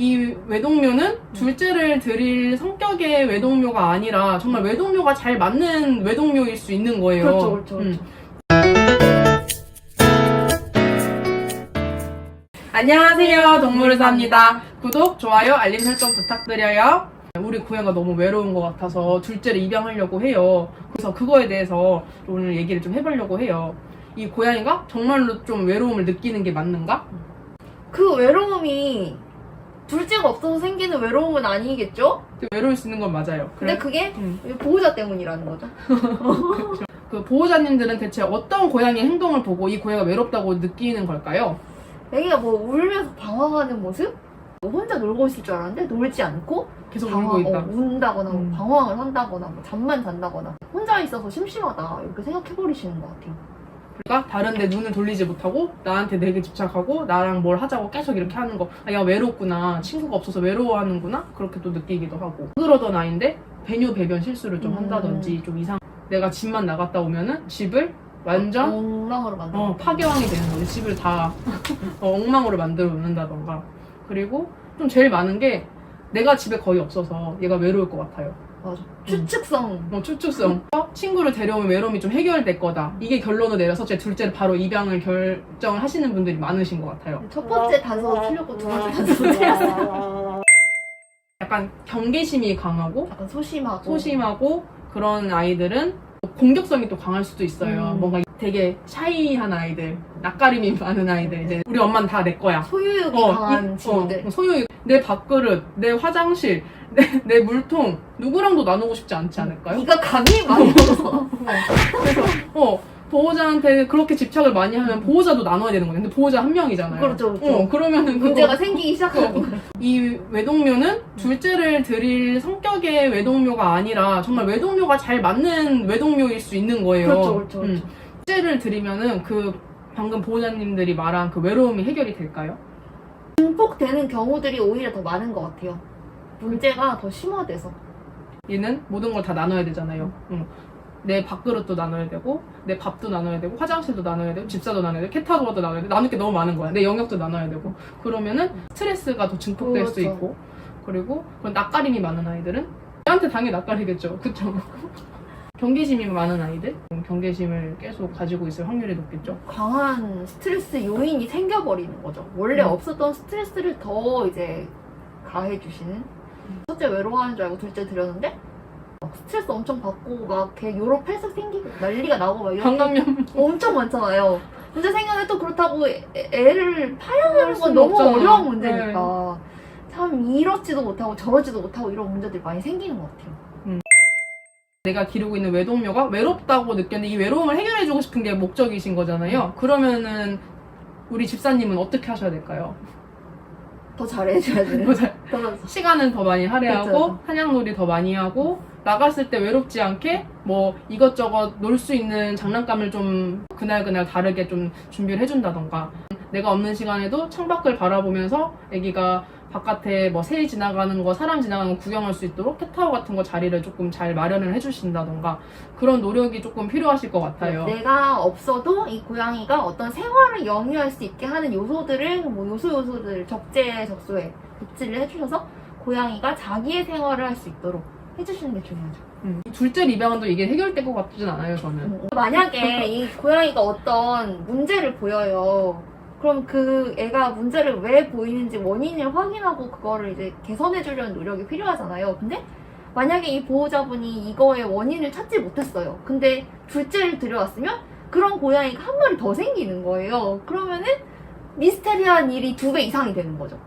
이 외동묘는 둘째를 드릴 성격의 외동묘가 아니라 정말 외동묘가 잘 맞는 외동묘일 수 있는 거예요. 그렇죠, 그렇죠, 음. 그렇죠. 안녕하세요. 동물을 삽니다. 구독, 좋아요, 알림 설정 부탁드려요. 우리 고양이가 너무 외로운 것 같아서 둘째를 입양하려고 해요. 그래서 그거에 대해서 오늘 얘기를 좀 해보려고 해요. 이 고양이가 정말로 좀 외로움을 느끼는 게 맞는가? 그 외로움이 둘째가 없어서 생기는 외로움은 아니겠죠? 외로울 수 있는 건 맞아요. 근데 그래? 그게 음. 보호자 때문이라는 거죠. 그 보호자님들은 대체 어떤 고양이의 행동을 보고 이 고양이가 외롭다고 느끼는 걸까요? 애기가 뭐 울면서 방황하는 모습? 뭐 혼자 놀고 있을 줄 알았는데 놀지 않고 계속 방황, 울고 있다. 어, 운다거나 뭐 음. 방황을 한다거나 뭐 잠만 잔다거나 혼자 있어서 심심하다 이렇게 생각해버리시는 것 같아요. 그러니까 다른 데 눈을 돌리지 못하고 나한테 내게 집착하고 나랑 뭘 하자고 계속 이렇게 하는 거. 아, 얘가 외롭구나. 친구가 없어서 외로워하는구나. 그렇게 또 느끼기도 하고. 그러던 아이인데 배뇨 배변 실수를 좀 음. 한다든지 좀 이상. 내가 집만 나갔다 오면은 집을 완전 엉망으로 만들어. 어, 파괴왕이 되는 거지. 집을 다 어, 엉망으로 만들어 놓는다던가. 그리고 좀 제일 많은 게 내가 집에 거의 없어서 얘가 외로울 것 같아요. 맞아. 추측성. 뭐 추측성. 친구를 데려오면 외로움이 좀 해결될 거다. 이게 결론을 내려서 제 둘째를 바로 입양을 결정을 하시는 분들이 많으신 것 같아요. 첫 번째 단서 틀렸고 두 번째 단서 틀렸어요. 약간 경계심이 강하고 약간 소심하고. 소심하고 그런 아이들은 공격성이 또 강할 수도 있어요. 음. 뭔가 되게 샤이한 아이들, 낯가림이 많은 아이들. 이제 우리 엄마는 다 내 거야. 소유욕이 어, 강한 이- 친구들. 어, 소유욕, 내 밥그릇, 내 화장실, 내, 내 물통 누구랑도 나누고 싶지 않지 않을까요? 네가 감이 많이 먹어서. 그래서 어 보호자한테 그렇게 집착을 많이 하면 보호자도 나눠야 되는 거예요. 근데 보호자 한 명이잖아요. 그렇죠, 그렇죠. 어, 그러면은 그거- 문제가 생기기 시작하는 거예요. 이 외동묘는 둘째를 드릴 성격의 외동묘가 아니라 정말 외동묘가 잘 맞는 외동묘일 수 있는 거예요. 그렇죠, 그렇죠, 그렇죠. 음. 둘째를 드리면은 그 방금 보호자님들이 말한 그 외로움이 해결이 될까요? 증폭되는 경우들이 오히려 더 많은 것 같아요. 문제가 더 심화돼서. 얘는 모든 걸 다 나눠야 되잖아요. 응. 내 밥그릇도 나눠야 되고, 내 밥도 나눠야 되고, 화장실도 나눠야 되고, 집사도 나눠야 되고, 캣타워도 나눠야 되고, 나눌 게 너무 많은 거야. 내 영역도 나눠야 되고. 그러면은 스트레스가 더 증폭될 수 그렇죠. 있고, 그리고 그런 낯가림이 많은 아이들은 얘한테 당연히 낯가리겠죠. 그쵸? 경계심이 많은 아이들, 음, 경계심을 계속 가지고 있을 확률이 높겠죠. 강한 스트레스 요인이 생겨버리는 거죠. 원래 음. 없었던 스트레스를 더 이제 가해주시는. 첫째 외로워하는 줄 알고 둘째 들였는데 막 스트레스 엄청 받고 막걔 요로 폐석 생기고 난리가 나고 막 이런 게 방광염 엄청 많잖아요. 문제 생겨면 또 그렇다고 애, 애를 파양하는 건 너무 없잖아요. 네. 어려운 문제니까 참 이렇지도 못하고 저러지도 못하고 이런 문제들이 많이 생기는 것 같아요. 내가 기르고 있는 외동묘가 외롭다고 느꼈는데 이 외로움을 해결해주고 싶은 게 목적이신 거잖아요. 그러면은 우리 집사님은 어떻게 하셔야 될까요? 더 잘해줘야 되는. 더 잘- 더 시간은 더 많이 할애하고. 한양놀이 더 많이 하고 나갔을 때 외롭지 않게 뭐 이것저것 놀 수 있는 장난감을 좀 그날 그날 다르게 좀 준비를 해준다던가 내가 없는 시간에도 창밖을 바라보면서 아기가 바깥에 뭐 새 지나가는 거 사람 지나가는 거 구경할 수 있도록 캣타워 같은 거 자리를 조금 잘 마련을 해주신다던가 그런 노력이 조금 필요하실 것 같아요. 내가 없어도 이 고양이가 어떤 생활을 영위할 수 있게 하는 요소들을 뭐 요소 요소들 적재 적소에 배치를 해주셔서 고양이가 자기의 생활을 할 수 있도록 해주시는 게 중요하죠. 음. 둘째 또 이게 해결될 것 같진 않아요, 저는. 만약에 이 고양이가 어떤 문제를 보여요. 그럼 그 애가 문제를 왜 보이는지 원인을 확인하고 그거를 이제 개선해 주려는 노력이 필요하잖아요. 근데 만약에 이 보호자분이 이거의 원인을 찾지 못했어요. 근데 둘째를 들여왔으면 그런 고양이가 한 마리 더 생기는 거예요. 그러면은 미스테리한 일이 두 배 이상이 되는 거죠.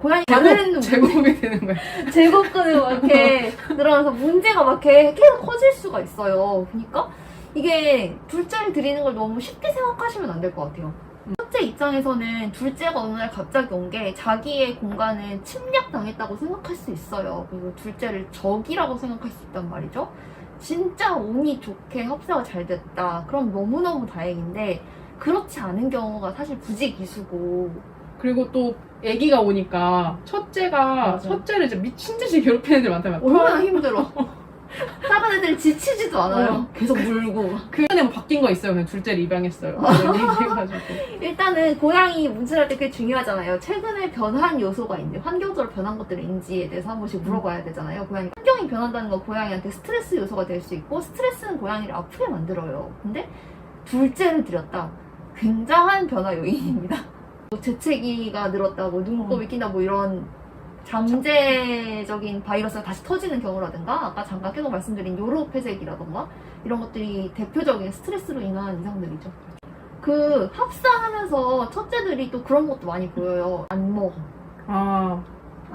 고양이 다른 제곱, 제곱이 되는 거예요. 제곱근이 막 이렇게 늘어나서 문제가 막 계속 커질 수가 있어요. 그러니까 이게 둘째를 드리는 걸 너무 쉽게 생각하시면 안 될 것 같아요. 첫째 입장에서는 둘째가 어느 날 갑자기 온 게 자기의 공간을 침략당했다고 생각할 수 있어요. 그리고 둘째를 적이라고 생각할 수 있단 말이죠. 진짜 운이 좋게 합사가 잘 됐다. 그럼 너무너무 다행인데 그렇지 않은 경우가 사실 부지기수고 그리고 또 아기가 오니까 첫째가 맞아. 첫째를 이제 미친 듯이 괴롭히는 애들 많다면 얼마나 힘들어. 작은 애들이 지치지도 않아요. 어. 계속 물고. 그 전에 뭐 바뀐 거 있어요. 그냥 둘째를 입양했어요. 일단은 고양이 문질할 때꽤 중요하잖아요. 최근에 변한 요소가 있는데 환경적으로 변한 것들인지에 대해서 한 번씩 물어봐야 되잖아요. 고양이 환경이 변한다는 건 고양이한테 스트레스 요소가 될 수 있고 스트레스는 고양이를 아프게 만들어요. 근데 둘째를 들였다. 굉장한 변화 요인입니다. 뭐 재채기가 늘었다고 눈곱이 낀다 뭐 이런 잠재적인 바이러스가 다시 터지는 경우라든가 아까 잠깐 계속 말씀드린 요로 폐색이라던가 이런 것들이 대표적인 스트레스로 인한 이상들이죠. 그 합사하면서 첫째들이 또 그런 것도 많이 보여요. 안 먹어. 아,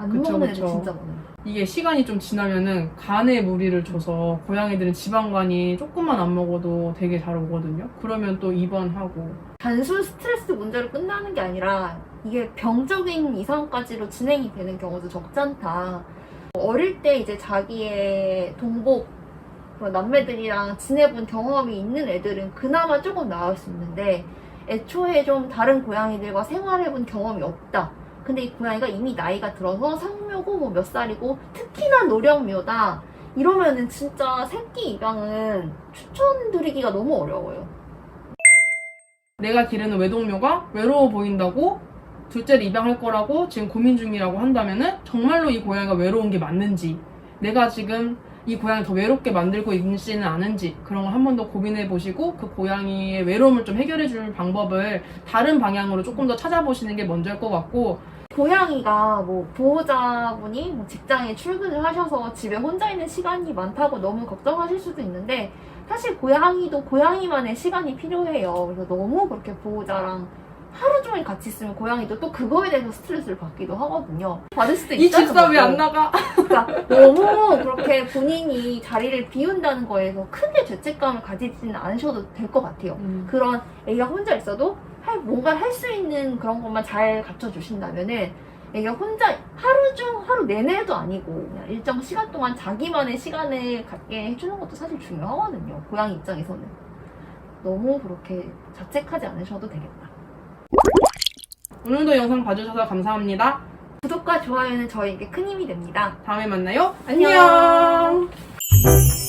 안 그쵸, 먹는 그쵸. 애들 진짜 많아요. 이게 시간이 좀 지나면은 간에 무리를 줘서 고양이들은 지방간이 조금만 안 먹어도 되게 잘 오거든요. 그러면 또 입원하고. 단순 스트레스 문제로 끝나는 게 아니라 이게 병적인 이상까지로 진행이 되는 경우도 적지 않다. 어릴 때 이제 자기의 동복 그런 남매들이랑 지내본 경험이 있는 애들은 그나마 조금 나을 수 있는데 애초에 좀 다른 고양이들과 생활해본 경험이 없다. 근데 이 고양이가 이미 나이가 들어서 성묘고 뭐 몇 살이고 특히나 노령묘다. 이러면은 진짜 새끼 입양은 추천드리기가 너무 어려워요. 내가 기르는 외동묘가 외로워 보인다고 둘째를 입양할 거라고 지금 고민 중이라고 한다면은 정말로 이 고양이가 외로운 게 맞는지 내가 지금 이 고양이 더 외롭게 만들고 있지는 않은지 그런 걸 한 번 더 고민해 보시고 그 고양이의 외로움을 좀 해결해 줄 방법을 다른 방향으로 조금 더 찾아보시는 게 먼저일 것 같고 고양이가 뭐 보호자분이 뭐 직장에 출근을 하셔서 집에 혼자 있는 시간이 많다고 너무 걱정하실 수도 있는데 사실 고양이도 고양이만의 시간이 필요해요. 그래서 너무 그렇게 보호자랑 하루 종일 같이 있으면 고양이도 또 그거에 대해서 스트레스를 받기도 하거든요. 받을 수도 이 있다는 집사 왜 안. 나가? 그러니까 너무 그렇게 본인이 자리를 비운다는 거에서 크게 죄책감을 가지지는 않으셔도 될 것 같아요. 그런 애가 혼자 있어도 할, 뭔가 할 수 있는 그런 것만 잘 갖춰주신다면은 애가 혼자 하루 중 하루 내내도 아니고 그냥 일정 시간 동안 자기만의 시간을 갖게 해주는 것도 사실 중요하거든요. 고양이 입장에서는 너무 그렇게 자책하지 않으셔도 되겠다. 오늘도 영상 봐주셔서 감사합니다. 구독과 좋아요는 저에게 큰 힘이 됩니다. 다음에 만나요. 안녕. 안녕.